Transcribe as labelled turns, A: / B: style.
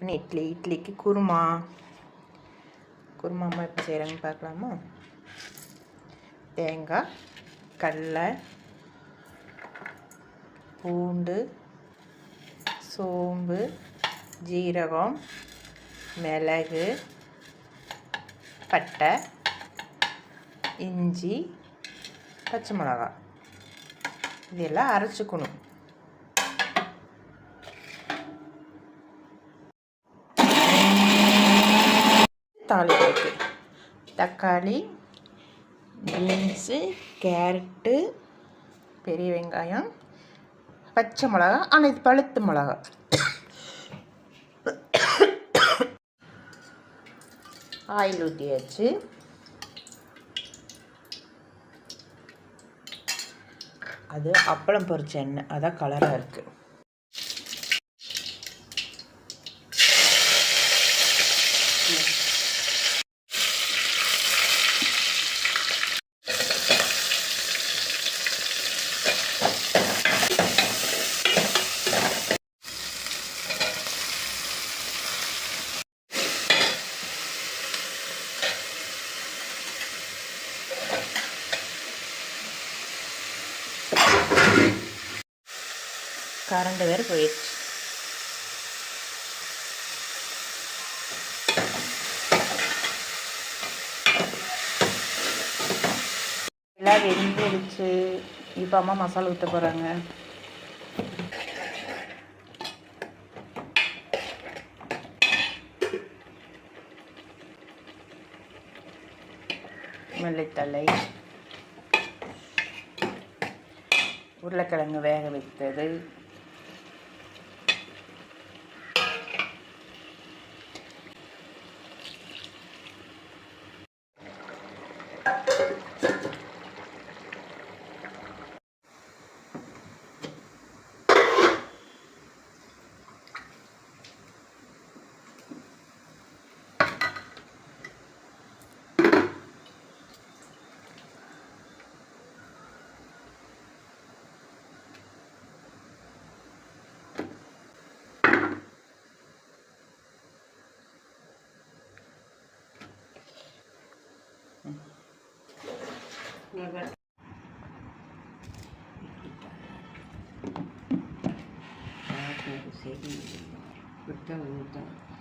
A: பண்ணி இட்லி இட்லிக்கு குருமா. குருமா அம்மா எப்படி செய்கிறாங்கன்னு பார்க்கலாமா? தேங்காய் கடலை பூண்டு சோம்பு ஜீரகம் மிளகு பட்டை இஞ்சி பச்சை மிளகாய். இதெல்லாம் அரைச்சிக்கணும். தாளிப்புக்கு தக்காளி பீன்ஸு கேரட்டு பெரிய வெங்காயம் பச்சை மிளகா ஆனால் இது பழுத்து மிளகா. ஆயில் ஊற்றியாச்சு அது அப்பளம் பொரிச்ச எண்ணெய். அதான் கலராக இருக்குது கரண்ட் வேறு போயிடுச்சு எல்லாம் வெந்துடுச்சு இப்போ அம்மா மசாலா ஊற்ற போகிறாங்க மல்லித்தலை உருளைக்கிழங்கு வேக வைத்தது Mm-hmm.
B: சரி விட்டா ஊற்றணும்